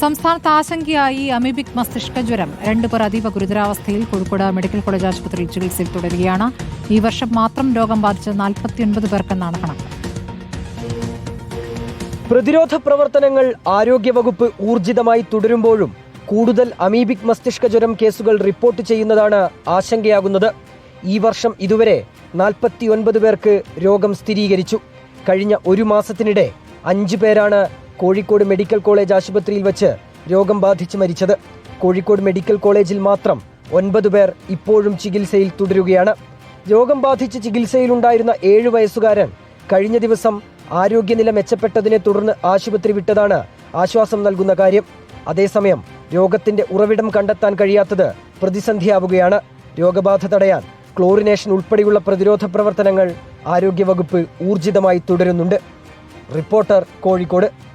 സംസ്ഥാനത്ത് ആശങ്കയായി അമീബിക് മസ്തിഷ്ക ജ്വരം. രണ്ടു പേർ അതീവ ഗുരുതരാവസ്ഥയിൽ കോഴിക്കോട് മെഡിക്കൽ കോളേജ് ആശുപത്രിയിൽ ചികിത്സയിൽ തുടരുകയാണ്. ഈ വർഷം മാത്രം രോഗം ബാധിച്ച നാൽപ്പത്തിയൊൻപത് പേർക്കെന്നാണ് കണക്ക്. പ്രതിരോധ പ്രവർത്തനങ്ങൾ ആരോഗ്യവകുപ്പ് ഊർജിതമായി തുടരുമ്പോഴും കൂടുതൽ അമീബിക് മസ്തിഷ്ക ജ്വരം കേസുകൾ റിപ്പോർട്ട് ചെയ്യുന്നതാണ് ആശങ്കയാകുന്നത്. ഈ വർഷം ഇതുവരെ നാൽപ്പത്തിയൊൻപത് പേർക്ക് രോഗം സ്ഥിരീകരിച്ചു. കഴിഞ്ഞ ഒരു മാസത്തിനിടെ അഞ്ചു പേരാണ് കോഴിക്കോട് മെഡിക്കൽ കോളേജ് ആശുപത്രിയിൽ വച്ച് രോഗം ബാധിച്ച് മരിച്ചത്. കോഴിക്കോട് മെഡിക്കൽ കോളേജിൽ മാത്രം ഒൻപത് പേർ ഇപ്പോഴും ചികിത്സയിൽ തുടരുകയാണ്. രോഗം ബാധിച്ച് ചികിത്സയിലുണ്ടായിരുന്ന ഏഴു വയസ്സുകാരൻ കഴിഞ്ഞ ദിവസം ആരോഗ്യനില മെച്ചപ്പെട്ടതിനെ തുടർന്ന് ആശുപത്രി വിട്ടതാണ് ആശ്വാസം നൽകുന്ന കാര്യം. അതേസമയം രോഗത്തിന്റെ ഉറവിടം കണ്ടെത്താൻ കഴിയാത്തത് പ്രതിസന്ധിയാവുകയാണ്. രോഗബാധ തടയാൻ ക്ലോറിനേഷൻ ഉൾപ്പെടെയുള്ള പ്രതിരോധ പ്രവർത്തനങ്ങൾ ആരോഗ്യവകുപ്പ് ഊർജിതമായി തുടരുന്നുണ്ട്. റിപ്പോർട്ടർ കോഴിക്കോട്.